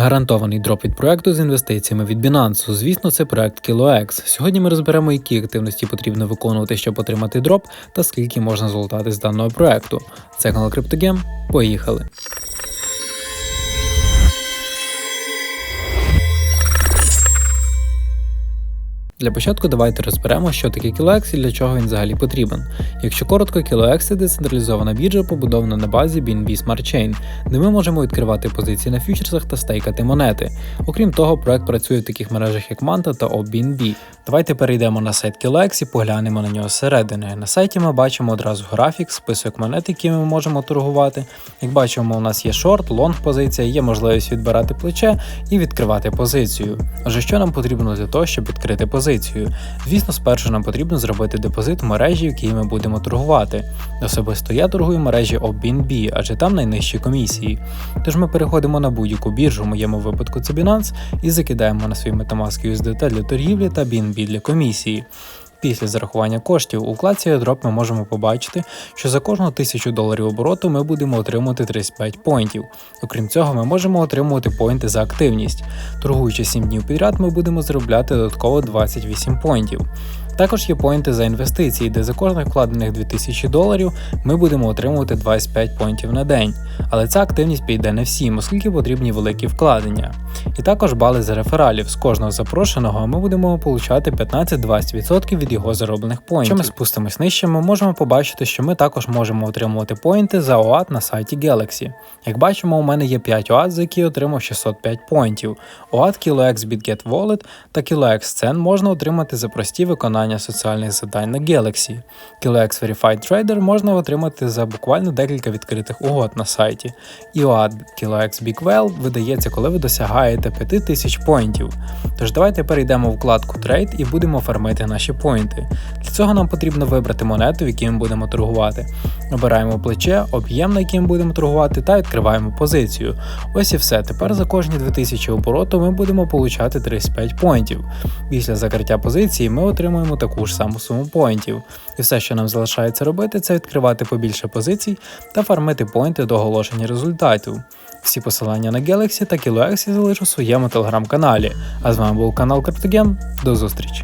Гарантований дроп від проекту з інвестиціями від Binance. Звісно, це проект KiloX. Сьогодні ми розберемо, які активності потрібно виконувати, щоб отримати дроп, та скільки можна золотати з даного проекту. Це канал CryptoGame. Поїхали! Для початку давайте розберемо, що таке KiloX і для чого він взагалі потрібен. Якщо коротко, KiloX – це децентралізована біржа, побудована на базі BNB Smart Chain, де ми можемо відкривати позиції на фьючерсах та стейкати монети. Окрім того, проект працює в таких мережах, як Manta та OBNB. Давайте перейдемо на сайт KiloX і поглянемо на нього зсередини. На сайті ми бачимо одразу графік, список монет, які ми можемо торгувати. Як бачимо, у нас є шорт, лонг позиція, є можливість відбирати плече і відкривати позицію. Отже, що нам потрібно для того, щоб відкрити позицію? Звісно, спершу нам потрібно зробити депозит в мережі, в якій ми будемо торгувати. Особисто я торгую в мережі OBNB, адже там найнижчі комісії. Тож ми переходимо на будь-яку біржу, в моєму випадку це Binance, і закидаємо на свій Metamask USDT для торгівлі та BNB для комісії. Після зарахування коштів у вкладці AirDrop ми можемо побачити, що за кожну 1000 доларів обороту ми будемо отримувати 35 поінтів. Окрім цього, ми можемо отримувати поінти за активність. Торгуючи 7 днів підряд, ми будемо заробляти додатково 28 поінтів. Також є поінти за інвестиції, де за кожних вкладених 2000 доларів ми будемо отримувати 25 поінтів на день. Але ця активність піде не всім, оскільки потрібні великі вкладення. І також бали за рефералів. З кожного запрошеного ми будемо получати 15-20% від його зароблених поінтів. Якщо ми спустимось нижче, ми можемо побачити, що ми також можемо отримувати поінти за OAT на сайті Galaxy. Як бачимо, у мене є 5 OAT, за які я отримав 605 поінтів. OAT KiloX BitGet Wallet та KiloX Cen можна отримати за прості виконання соціальних завдань на Galaxy. KiloX Verified Trader можна отримати за буквально декілька відкритих угод на сайті. І OAT KiloX Big видається, коли ви досягаєте 5000 поінтів. Тож давайте перейдемо в вкладку Trade і будемо фармити наші поінти. Цього нам потрібно вибрати монету, в якій ми будемо торгувати. Обираємо плече, об'єм, на яким будемо торгувати, та відкриваємо позицію. Ось і все. Тепер за кожні 2000 обороту ми будемо получати 35 поінтів. Після закриття позиції ми отримуємо таку ж саму суму поінтів. І все, що нам залишається робити, це відкривати побільше позицій та фармити поінти до оголошення результатів. Всі посилання на Galaxy та KiloX залишу в своєму телеграм-каналі. А з вами був канал CryptoGame. До зустрічі!